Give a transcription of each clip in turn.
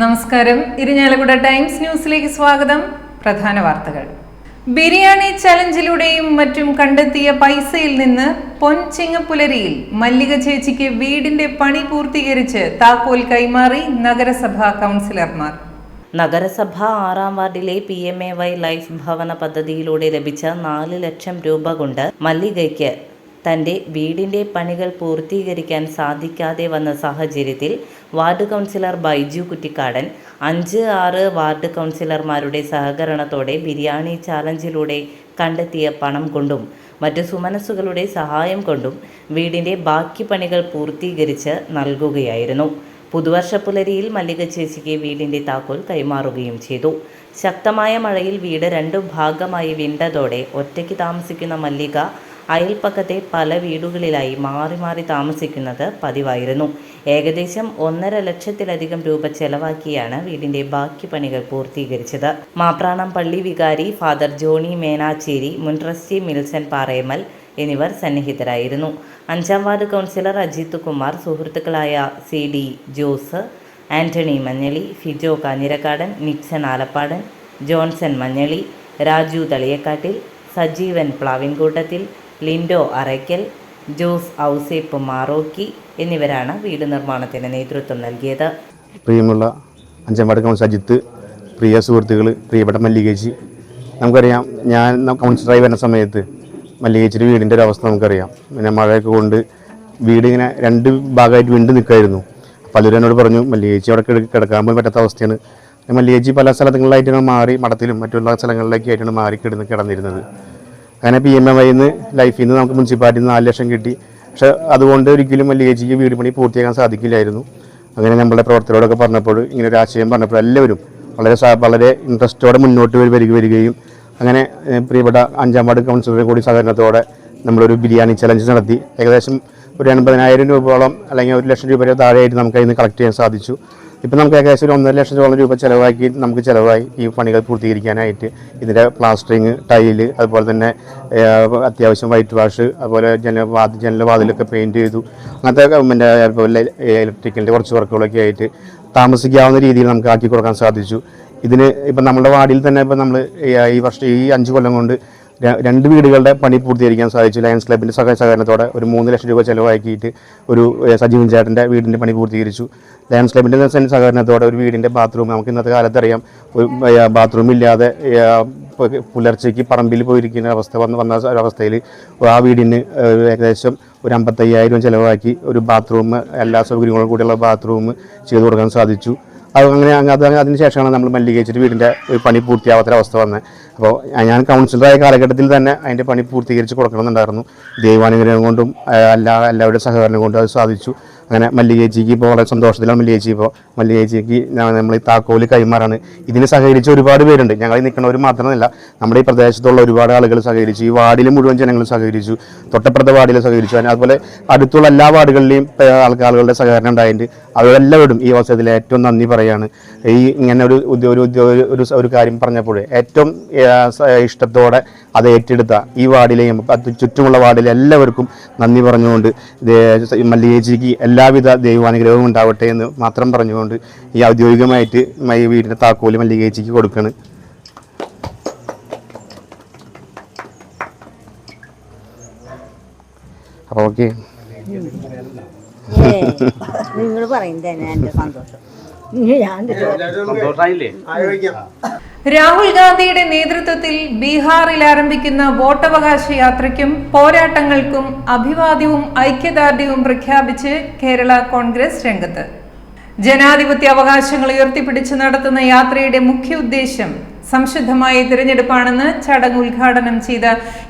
നമസ്കാരം. ഇരിഞ്ഞാലക്കുട ടൈംസ് ന്യൂസിലേക്ക് സ്വാഗതം. പ്രധാന വാർത്തകൾ. ബിരിയാണി ചലഞ്ചിലൂടെയും മറ്റും കണ്ടെത്തിയ പൈസയിൽ നിന്ന് പൊൻചിങ്ങപ്പുലരിയിൽ മല്ലിക ചേച്ചിക്ക് വീടിന്റെ പണി പൂർത്തീകരിച്ച് താക്കോൽ കൈമാറി നഗരസഭാ കൗൺസിലർമാർ. നഗരസഭ ആറാം വാർഡിലെ P M A Y life ഭവന പദ്ധതിയിലൂടെ ലഭിച്ച നാല് ലക്ഷം രൂപ കൊണ്ട് മല്ലികയ്ക്ക് തന്റെ വീടിന്റെ പണികൾ പൂർത്തീകരിക്കാൻ സാധിക്കാതെ വന്ന സാഹചര്യത്തിൽ വാർഡ് കൗൺസിലർ ബൈജു കുറ്റിക്കാടൻ അഞ്ച് ആറ് വാർഡ് കൗൺസിലർമാരുടെ സഹകരണത്തോടെ ബിരിയാണി ചാലഞ്ചിലൂടെ കണ്ടെത്തിയ പണം കൊണ്ടും മറ്റു സുമനസ്സുകളുടെ സഹായം കൊണ്ടും വീടിന്റെ ബാക്കി പണികൾ പൂർത്തീകരിച്ച് നൽകുകയായിരുന്നു. പുതുവർഷ പുലരിയിൽ മല്ലിക ചേച്ചിക്ക് വീടിന്റെ താക്കോൽ കൈമാറുകയും ചെയ്തു. ശക്തമായ മഴയിൽ വീട് രണ്ടു ഭാഗമായി വിണ്ടതോടെ ഒറ്റയ്ക്ക് താമസിക്കുന്ന മല്ലിക അയൽപ്പക്കത്തെ പല വീടുകളിലായി മാറി മാറി താമസിക്കുന്നത് പതിവായിരുന്നു. ഏകദേശം ഒന്നര ലക്ഷത്തിലധികം രൂപ ചെലവാക്കിയാണ് വീടിന്റെ ബാക്കി പണികൾ പൂർത്തീകരിച്ചത്. മാപ്രാണം പള്ളി വികാരി ഫാദർ ജോണി മേനാച്ചേരി മുൻ ട്രസ്റ്റി മിൽസൺ പാറേമൽ എന്നിവർ സന്നിഹിതരായിരുന്നു. അഞ്ചാം വാർഡ് കൗൺസിലർ അജിത് കുമാർ സുഹൃത്തുക്കളായ സി ഡി ജോസ് ആന്റണി മഞ്ഞളി ഫിജോ കാഞ്ഞിരക്കാടൻ നിക്സൺ ആലപ്പാടൻ ജോൺസൺ മഞ്ഞളി രാജു തളിയക്കാട്ടിൽ സജീവൻ പ്ലാവിൻകൂട്ടത്തിൽ ലിൻഡോ അറയ്ക്കൽ ജോസ് ഔസേപ്പ് മാറോക്കി എന്നിവരാണ് വീട് നിർമ്മാണത്തിന് നേതൃത്വം നൽകിയത്. പ്രിയമുള്ള അഞ്ചാം കൗൺസിൽ അജിത്ത് പ്രിയ സുഹൃത്തുക്കൾ പ്രിയപ്പെട്ട മല്ലികേച്ചി നമുക്കറിയാം ഞാൻ കൗൺസിലറായി വരുന്ന സമയത്ത് മല്ലികേച്ചിയുടെ വീടിന്റെ ഒരു അവസ്ഥ നമുക്കറിയാം. പിന്നെ മഴയൊക്കെ കൊണ്ട് വീടിങ്ങനെ രണ്ട് ഭാഗമായിട്ട് വീണ്ടും നിൽക്കുമായിരുന്നു പലരും എന്നോട് പറഞ്ഞു മല്ലികേച്ചി അവിടെ കിട- കിടക്കാൻ പോലും പറ്റാത്ത അവസ്ഥയാണ്. മല്ലികേച്ചി പല സ്ഥലങ്ങളിലായിട്ടാണ് മാറി മഠത്തിലും മറ്റുള്ള സ്ഥലങ്ങളിലേക്കായിട്ടാണ് മാറി കിടന്ന് കിടന്നിരുന്നത്. അങ്ങനെ പി എം എം ഐന്ന് ലൈഫിൽ നിന്ന് നമുക്ക് മുനിസിപ്പാലിറ്റിയിൽ നിന്ന് നാല് ലക്ഷം കിട്ടി. പക്ഷെ അതുകൊണ്ട് ഒരിക്കലും മല്ലികേച്ചിക്ക് വീട് പണി പൂർത്തിയാക്കാൻ സാധിക്കില്ലായിരുന്നു. അങ്ങനെ നമ്മുടെ പ്രവർത്തകരോടൊക്കെ പറഞ്ഞപ്പോൾ ഇങ്ങനെ ഒരു ആശയം പറഞ്ഞപ്പോൾ എല്ലാവരും വളരെ വളരെ ഇൻട്രസ്റ്റോടെ മുന്നോട്ട് വരി- വരിക വരികയും അങ്ങനെ പ്രിയപ്പെട്ട അഞ്ചാം വാർഡ് കൗൺസിലറെ കൂടി സഹകരണത്തോടെ നമ്മളൊരു ബിരിയാണി ചലഞ്ച് നടത്തി. ഏകദേശം ഒരു എൺപതിനായിരം രൂപയോളം അല്ലെങ്കിൽ ഒരു ലക്ഷം രൂപയുടെ താഴെയായിട്ട് നമുക്ക് അതിന് കളക്ട് ചെയ്യാൻ സാധിച്ചു. ഇപ്പം നമുക്ക് ഏകദേശം ഒരു ഒന്നര ലക്ഷത്തോളം രൂപ ചിലവാക്കി നമുക്ക് ചിലവായി ഈ പണികൾ പൂർത്തീകരിക്കാനായിട്ട്. ഇതിന്റെ പ്ലാസ്റ്ററിങ് ടൈൽ അതുപോലെ തന്നെ അത്യാവശ്യം വൈറ്റ് വാഷ് അതുപോലെ ജനൽ വാതി ജനൽ വാതിലൊക്കെ പെയിന്റ് ചെയ്തു. അങ്ങനത്തെ പിന്നെ അതുപോലെ ഇലക്ട്രിക്കലിന്റെ കുറച്ച് വർക്കുകളൊക്കെ ആയിട്ട് താമസിക്കാവുന്ന രീതിയിൽ നമുക്ക് ആക്കി കൊടുക്കാൻ സാധിച്ചു. ഇതിന് ഇപ്പം നമ്മുടെ വാർഡിൽ തന്നെ ഇപ്പം നമ്മൾ ഈ വർഷം ഈ അഞ്ച് കൊല്ലം കൊണ്ട് രണ്ട് വീടുകളുടെ പണി പൂർത്തീകരിക്കാൻ സാധിച്ചു. ലയൺസ് ക്ലബിന്റെ സഹ സഹകരണത്തോടെ ഒരു മൂന്ന് ലക്ഷം രൂപ ചിലവാക്കിയിട്ട് ഒരു സജീവൻ ചേട്ടന്റെ വീടിന്റെ പണി പൂർത്തീകരിച്ചു. ലയൺസ് ക്ലബിന്റെ സഹകരണത്തോടെ ഒരു വീടിന്റെ ബാത്റൂം നമുക്ക് ഇന്നത്തെ കാലത്ത് അറിയാം. ഒരു ബാത്റൂം ഇല്ലാതെ പുലർച്ചയ്ക്ക് പറമ്പിൽ പോയിരിക്കുന്ന അവസ്ഥ വന്ന് വന്ന ഒരവസ്ഥയിൽ ആ വീടിന് ഏകദേശം ഒരു അമ്പത്തയ്യായിരം ചിലവാക്കി ഒരു ബാത്റൂം എല്ലാ സൗകര്യങ്ങളും കൂടിയുള്ള ബാത്റൂം ചെയ്തു കൊടുക്കാൻ സാധിച്ചു. അത് അങ്ങനെ അങ്ങ് അത് അതിന് ശേഷമാണ് നമ്മൾ മല്ലികേച്ചിട്ട് വീടിന്റെ ഒരു പണി പൂർത്തിയാവാത്തൊരവസ്ഥ വന്നത്. അപ്പോൾ ഞാൻ കൗൺസിലറായ കാലഘട്ടത്തിൽ തന്നെ അതിന്റെ പണി പൂർത്തീകരിച്ച് കൊടുക്കണമെന്നുണ്ടായിരുന്നു. ദൈവാനുഗ്രഹം കൊണ്ടും എല്ലാ എല്ലാവരുടെ സഹകരണം കൊണ്ടും അത് സാധിച്ചു. അങ്ങനെ മല്ലികേച്ചിക്ക് ഇപ്പോൾ വളരെ സന്തോഷത്തിലാണ് മല്ലികേച്ചി ഇപ്പോൾ മല്ലികേച്ചിക്ക് നമ്മൾ ഈ താക്കോൽ കൈമാറാണ്. ഇതിന് സഹകരിച്ച ഒരുപാട് പേരുണ്ട്. ഞങ്ങൾ നിൽക്കുന്നവർ മാത്രമല്ല നമ്മുടെ ഈ പ്രദേശത്തുള്ള ഒരുപാട് ആളുകൾ സഹകരിച്ചു. ഈ വാർഡിൽ മുഴുവൻ ജനങ്ങൾ സഹകരിച്ചു. തൊട്ടപ്പുറത്തെ വാർഡിൽ സഹകരിച്ചു. അതുപോലെ അടുത്തുള്ള എല്ലാ വാർഡുകളിലെയും ആൾക്കാരുടെ സഹകരണം ഉണ്ടായിട്ടുണ്ട്. അവരെല്ലാവരും ഈ അവസരത്തിൽ ഏറ്റവും നന്ദി പറയാണ്. ഈ ഇങ്ങനെ ഒരു ഒരു ഒരു- ഒരു കാര്യം പറഞ്ഞപ്പോൾ ഏറ്റവും ഇഷ്ടത്തോടെ അത് ഏറ്റെടുത്ത ഈ വാർഡിലെയും ചുറ്റുമുള്ള വാർഡിലെ എല്ലാവർക്കും നന്ദി പറഞ്ഞുകൊണ്ട് മല്ലികേച്ചിക്ക് മല്ലികേച്ചിക്ക് എല്ലാവിധ ദൈവാനുഗ്രഹവും ഉണ്ടാവട്ടെ എന്ന് മാത്രം പറഞ്ഞുകൊണ്ട് ഈ ഔദ്യോഗികമായിട്ട് മൈ വീടിന്റെ താക്കോൽ മല്ലികേച്ചിക്ക് കൊടുക്കണം അപ്പോൾ ഓക്കെ നിങ്ങൾ പറയുന്നത് തന്നെ എന്റെ സന്തോഷം. ഞാൻ രാഹുൽ ഗാന്ധിയുടെ നേതൃത്വത്തിൽ ബീഹാറിൽ ആരംഭിക്കുന്ന വോട്ടവകാശ യാത്രയ്ക്കും പോരാട്ടങ്ങൾക്കും അഭിവാദ്യവും ഐക്യദാർഢ്യവും പ്രഖ്യാപിച്ച് കേരള കോൺഗ്രസ് രംഗത്ത്. ജനാധിപത്യ അവകാശങ്ങൾ ഉയർത്തിപ്പിടിച്ച് നടത്തുന്ന യാത്രയുടെ മുഖ്യ ഉദ്ദേശം സംശുദ്ധമായ തിരഞ്ഞെടുപ്പാണെന്ന് ചടങ്ങ് ഉദ്ഘാടനം ചെയ്ത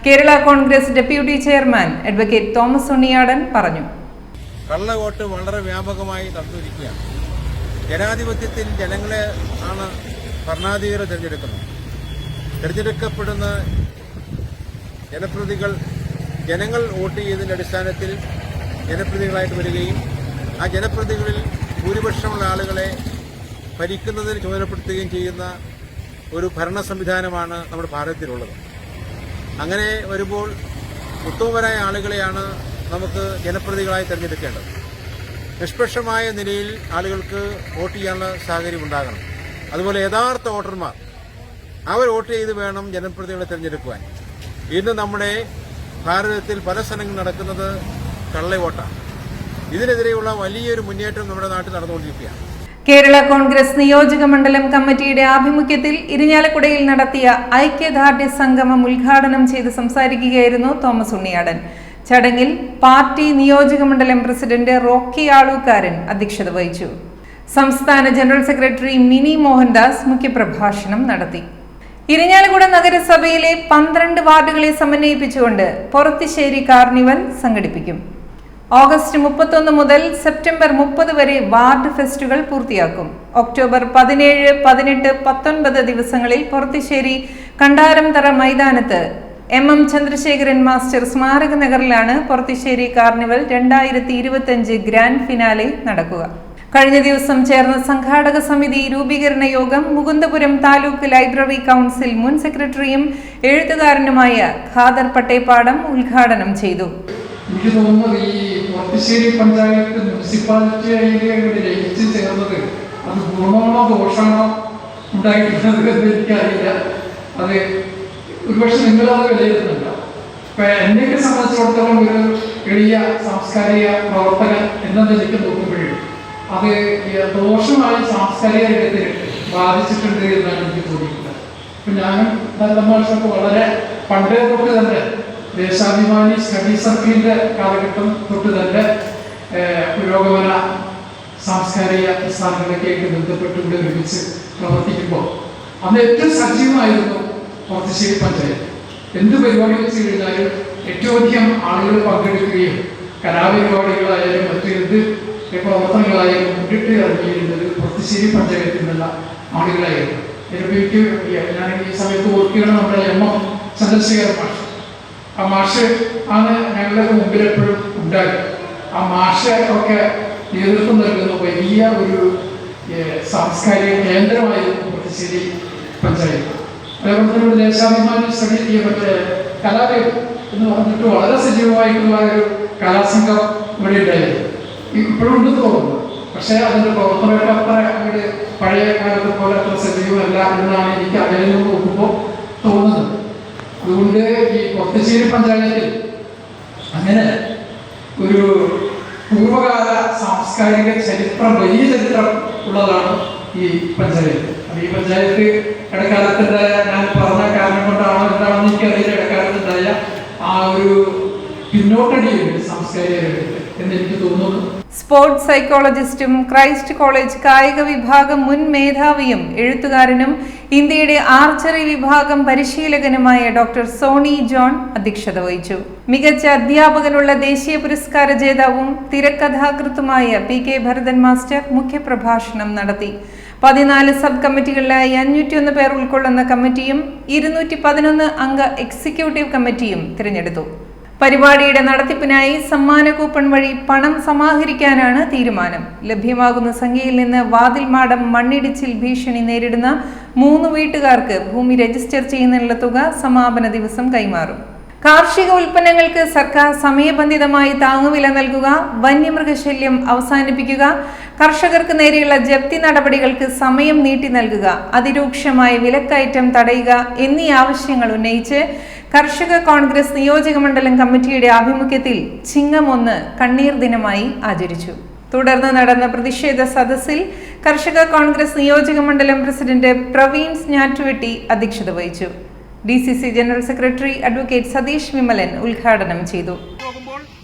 Kerala Congress deputy chairman advocate Thomas Unniyadan പറഞ്ഞു. കള്ളവോട്ട് വളരെ വ്യാപകമായി നടന്നിരിക്കുകയാണ് ജനാധിപത്യത്തിൽ ജനങ്ങളെ ആണ് ഭരണാധികാരി തിരഞ്ഞെടുക്കുന്നു. തിരഞ്ഞെടുക്കപ്പെടുന്ന ജനപ്രതികൾ ജനങ്ങൾ വോട്ട് ചെയ്തതിന്റെ അടിസ്ഥാനത്തിൽ ജനപ്രതികളായിട്ട് വരികയും ആ ജനപ്രതികളിൽ ഭൂരിപക്ഷമുള്ള ആളുകളെ ഭരിക്കുന്നതിന് ചുമതലപ്പെടുത്തുകയും ചെയ്യുന്ന ഒരു ഭരണ സംവിധാനമാണ് നമ്മുടെ ഭാരതത്തിലുള്ളത്. അങ്ങനെ വരുമ്പോൾ ഉത്തമപരായ ആളുകളെയാണ് നമുക്ക് ജനപ്രതികളായി തിരഞ്ഞെടുക്കേണ്ടത്. നിഷ്പക്ഷമായ നിലയിൽ ആളുകൾക്ക് വോട്ട് ചെയ്യാനുള്ള സാഹചര്യം ഉണ്ടാകണം. അതുപോലെ യഥാർത്ഥ വോട്ടർമാർ. അവർ വോട്ട് ചെയ്ത് വേണം ജനപ്രതിനിധികളെ തിരഞ്ഞെടുക്കുവാൻ. ഇന്ന് നമ്മുടെ ഭാരതത്തിൽ പല സ്ഥലങ്ങളിൽ നടക്കുന്നത് കള്ളവോട്ടാണ് ഇതിനെതിരെയുള്ള വലിയൊരു മുന്നേറ്റം നമ്മുടെ നാട്ടിൽ നടന്നുകൊണ്ടിരിക്കുകയാണ്. കേരള കോൺഗ്രസ് നിയോജക മണ്ഡലം കമ്മിറ്റിയുടെ ആഭിമുഖ്യത്തിൽ ഇരിഞ്ഞാലക്കുടയിൽ നടത്തിയ ഐക്യദാർഢ്യ സംഗമം ഉദ്ഘാടനം ചെയ്ത് സംസാരിക്കുകയായിരുന്നു തോമസ് ഉണ്ണിയാടൻ. ചടങ്ങിൽ പാർട്ടി നിയോജക മണ്ഡലം പ്രസിഡന്റ് റോക്കി ആളൂക്കാരൻ അധ്യക്ഷത വഹിച്ചു. സംസ്ഥാന ജനറൽ സെക്രട്ടറി മിനി മോഹൻദാസ് മുഖ്യപ്രഭാഷണം നടത്തി. ഇരിഞ്ഞാലക്കുട നഗരസഭയിലെ പന്ത്രണ്ട് വാർഡുകളെ സമന്വയിപ്പിച്ചുകൊണ്ട് പൊറത്തിശ്ശേരി കാർണിവൽ സംഘടിപ്പിക്കും. ഓഗസ്റ്റ് മുപ്പത്തൊന്ന് മുതൽ സെപ്റ്റംബർ മുപ്പത് വരെ വാർഡ് ഫെസ്റ്റുകൾ പൂർത്തിയാക്കും. ഒക്ടോബർ പതിനേഴ് പതിനെട്ട് പത്തൊൻപത് ദിവസങ്ങളിൽ പൊറത്തിശ്ശേരി കണ്ടാരംതറ മൈതാനത്ത് എം എം ചന്ദ്രശേഖരൻ മാസ്റ്റർ സ്മാരക നഗറിലാണ് പൊറത്തിശ്ശേരി കാർണിവൽ രണ്ടായിരത്തി ഇരുപത്തിയഞ്ച് ഗ്രാൻഡ് ഫിനാലെ നടക്കുക. കഴിഞ്ഞ ദിവസം ചേർന്ന സംഘാടക സമിതി രൂപീകരണ യോഗം മുകുന്ദപുരം താലൂക്ക് ലൈബ്രറി കൗൺസിൽ മുൻ സെക്രട്ടറിയും എഴുത്തുകാരനുമായ ഖാദർ പട്ടേപ്പാടം ഉദ്ഘാടനം ചെയ്തു. എനിക്ക് തോന്നുന്നത് ഈ പൊറത്തിശ്ശേരി പഞ്ചായത്ത് മുനിസിപ്പാലിറ്റിയിലേക്ക് ലയിച്ചു ചേർന്നത് അത് ഗുണമാണോ ദോഷമാണോ ഉണ്ടായിട്ടുള്ളത് എന്ന് എനിക്കറിയില്ല. അത് ഒരുപക്ഷെ നിങ്ങളത് വിലയിരുത്തുന്നുണ്ടോ ഇപ്പൊ എന്നെയൊക്കെ സംബന്ധിച്ചിടത്തോളം ഒരു എളിയ സാംസ്കാരിക പ്രവർത്തകൻ എന്ന നിലയ്ക്ക് നോക്കുമ്പോഴും അത് ദോഷമായി സാംസ്കാരിക രംഗത്തിന് ബാധിച്ചിട്ടുണ്ട് എന്നാണ് എനിക്ക് തോന്നിയിട്ടുള്ളത്. ഇപ്പം ഞാനും വളരെ പണ്ടേ തൊട്ട് തന്നെ ദേശാഭിമാനി സ്റ്റഡി കാലഘട്ടം തൊട്ട് തന്നെ പുരോഗമന സാംസ്കാരിക പ്രസ്ഥാനങ്ങളൊക്കെ ആയിട്ട് ബന്ധപ്പെട്ട് ഇവിടെ ഒരുമിച്ച് പ്രവർത്തിക്കുമ്പോൾ അന്ന് ഏറ്റവും സജീവമായിരുന്നു പുറത്തുശ്ശേരി പഞ്ചായത്ത്. എന്ത് പരിപാടി വെച്ച് കഴിഞ്ഞാലും ഏറ്റവും അധികം ആളുകൾ പങ്കെടുക്കുകയും കലാപരിപാടികളായാലും മറ്റു എന്ത് പ്രവർത്തനങ്ങളായാലും മുന്നിട്ട് ഇറങ്ങിയിരുന്നത് പുറത്തുശ്ശേരി പഞ്ചായത്തിൽ ആളുകളായിരുന്നു. എനിക്ക് ഞാൻ ഈ സമയത്ത് ഓർക്കുകയാണ് നമ്മുടെ എം എം ചന്ദ്രശേഖര മാഷ്. ആ മാഷ് ആണ് ഞങ്ങളുടെ മുമ്പിൽ എപ്പോഴും ഉണ്ടായത്. ആ മാഷ് ഒക്കെ നേതൃത്വം നൽകുന്ന വലിയ ഒരു സാംസ്കാരിക കേന്ദ്രമായിരുന്നു പുറത്തുശ്ശേരി പഞ്ചായത്ത്. അതേപോലെ തന്നെ ഇവിടെ ദേശാഭിമാനി കലാലയം എന്ന് പറഞ്ഞിട്ട് വളരെ സജീവമായിട്ടുള്ള ഒരു കലാസംഘം ഇവിടെ ഉണ്ടായിരുന്നു. ഇപ്പോഴും ഉണ്ടെന്ന് തോന്നുന്നു. പക്ഷേ അതിന്റെ പ്രവർത്തനമൊക്കെ അത്ര അങ്ങോട്ട് പഴയ കാലത്തെ പോലെ അത്ര സജീവമല്ല എന്നാണ് എനിക്ക് അതിൽ നിന്ന് നോക്കുമ്പോൾ തോന്നുന്നത്. അതുകൊണ്ട് ഈ കൊത്തശ്ശേരി പഞ്ചായത്തിൽ അങ്ങനെ ഒരു പൂർവകാല സാംസ്കാരിക ചരിത്രം വലിയ ചരിത്രം ഉള്ളതാണ് ഈ പഞ്ചായത്ത്. അത് ഈ പഞ്ചായത്ത് ഇടക്കാലത്തുണ്ടായ ഞാൻ പറഞ്ഞ കാരണം കൊണ്ടാണോ എന്താണെന്ന് എനിക്കറിയില്ല. ഇടക്കാലത്തുണ്ടായ ആ ഒരു പിന്നോട്ടടിയുണ്ട് സാംസ്കാരിക രംഗത്ത് എന്ന് എനിക്ക് തോന്നുന്നു. സ്പോർട്സ് സൈക്കോളജിസ്റ്റും ക്രൈസ്റ്റ് കോളേജ് കായിക വിഭാഗം മുൻ മേധാവിയും എഴുത്തുകാരനും ഇന്ത്യയുടെ ആർച്ചറി വിഭാഗം പരിശീലകനുമായ ഡോക്ടർ സോണി ജോൺ അധ്യക്ഷത വഹിച്ചു. മികച്ച അധ്യാപകനുള്ള ദേശീയ പുരസ്കാര ജേതാവും തിരക്കഥാകൃത്തുമായ പി കെ ഭരതൻ മാസ്റ്റർ മുഖ്യപ്രഭാഷണം നടത്തി. പതിനാല് സബ് കമ്മിറ്റികളിലായി അഞ്ഞൂറ്റിയൊന്ന് പേർ ഉൾക്കൊള്ളുന്ന കമ്മിറ്റിയും ഇരുന്നൂറ്റി പതിനൊന്ന് അംഗ എക്സിക്യൂട്ടീവ് കമ്മിറ്റിയും തിരഞ്ഞെടുത്തു. പരിപാടിയുടെ നടത്തിപ്പിനായി സമ്മാന കൂപ്പൺ വഴി പണം സമാഹരിക്കാനാണ് തീരുമാനം. ലഭ്യമാകുന്ന സംഖ്യയിൽ നിന്ന് വാതിൽ മാടം മണ്ണിടിച്ചിൽ ഭീഷണി നേരിടുന്ന മൂന്ന് വീട്ടുകാർക്ക് ഭൂമി രജിസ്റ്റർ ചെയ്യുന്നതിനുള്ള തുക സമാപന ദിവസം കൈമാറും. കാർഷിക ഉൽപ്പന്നങ്ങൾക്ക് സർക്കാർ സമയബന്ധിതമായി താങ്ങുവില നൽകുക വന്യമൃഗശല്യം അവസാനിപ്പിക്കുക കർഷകർക്ക് നേരെയുള്ള ജപ്തി നടപടികൾക്ക് സമയം നീട്ടി നൽകുക അതിരൂക്ഷമായ വിലക്കയറ്റം തടയുക എന്നീ ആവശ്യങ്ങൾ ഉന്നയിച്ച് കർഷക കോൺഗ്രസ് നിയോജക മണ്ഡലം കമ്മിറ്റിയുടെ ആഭിമുഖ്യത്തിൽ ചിങ്ങം ഒന്ന് കണ്ണീർ ദിനമായി ആചരിച്ചു. തുടർന്ന് നടന്ന പ്രതിഷേധ സദസ്സിൽ കർഷക കോൺഗ്രസ് നിയോജക മണ്ഡലം പ്രസിഡന്റ് പ്രവീൺ സ്ഞാറ്റുവെട്ടി അധ്യക്ഷത വഹിച്ചു. D C C general secretary advocate Satheesh Vimalan ഉദ്ഘാടനം ചെയ്തു.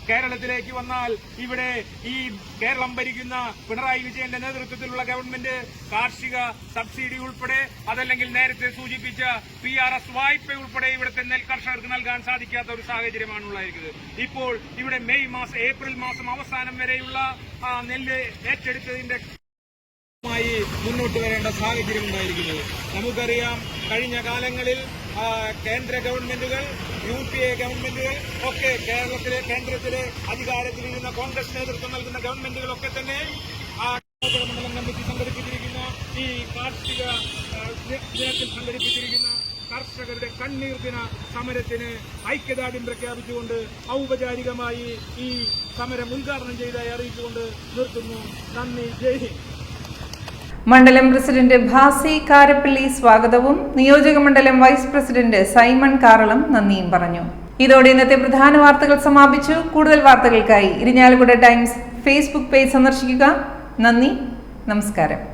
കേരളത്തിലേക്ക് വന്നാൽ ഇവിടെ ഈ കേരളം ഭരിക്കുന്ന പിണറായി വിജയന്റെ നേതൃത്വത്തിലുള്ള ഗവൺമെന്റ് കാർഷിക സബ്സിഡി ഉൾപ്പെടെ അതല്ലെങ്കിൽ നേരത്തെ സൂചിപ്പിച്ച പി ആർ എസ് വായ്പ ഉൾപ്പെടെ ഇവിടുത്തെ നെൽ കർഷകർക്ക് നൽകാൻ സാധിക്കാത്ത ഒരു സാഹചര്യമാണ് ഉണ്ടായിരിക്കുന്നത് ഇപ്പോൾ ഇവിടെ മെയ് മാസം ഏപ്രിൽ മാസം അവസാനം വരെയുള്ള നെല്ല് ഏറ്റെടുത്തതിന്റെ മുന്നോട്ട് വരേണ്ട സാഹചര്യം ഉണ്ടായിരിക്കുന്നത്. നമുക്കറിയാം കഴിഞ്ഞ കാലങ്ങളിൽ കേന്ദ്ര ഗവൺമെന്റുകൾ യു പി എ ഗവൺമെന്റുകൾ ഒക്കെ കേരളത്തിലെ കേന്ദ്രത്തിലെ അധികാരത്തിലിരുന്ന കോൺഗ്രസ് നേതൃത്വം നൽകുന്ന ഗവൺമെന്റുകളൊക്കെ തന്നെ മണ്ഡലം കമ്മിറ്റി സംഘടിപ്പിച്ചിരിക്കുന്ന ഈ കാർഷിക ദിനത്തിൽ സംഘടിപ്പിച്ചിരിക്കുന്ന കർഷകരുടെ കണ്ണീർ ദിന സമരത്തിന് ഐക്യദാർഢ്യം പ്രഖ്യാപിച്ചുകൊണ്ട് ഔപചാരികമായി ഈ സമരം ഉദ്ഘാടനം ചെയ്തായി അറിയിച്ചുകൊണ്ട് നിർത്തുന്നു. നന്ദി. ജയ് ഹിന്ദ്. മണ്ഡലം പ്രസിഡന്റ് ഭാസി കാരപ്പള്ളി സ്വാഗതവും. നിയോജക മണ്ഡലം വൈസ് പ്രസിഡന്റ് സൈമൺ കാറളം നന്ദിയും പറഞ്ഞു. ഇതോടെ ഇന്നത്തെ പ്രധാന വാർത്തകൾ സമാപിച്ചു. കൂടുതൽ വാർത്തകൾക്കായി ഇരിഞ്ഞാലക്കുട ടൈംസ് ഫേസ്ബുക്ക് പേജ് സന്ദർശിക്കുക. നന്ദി. നമസ്കാരം.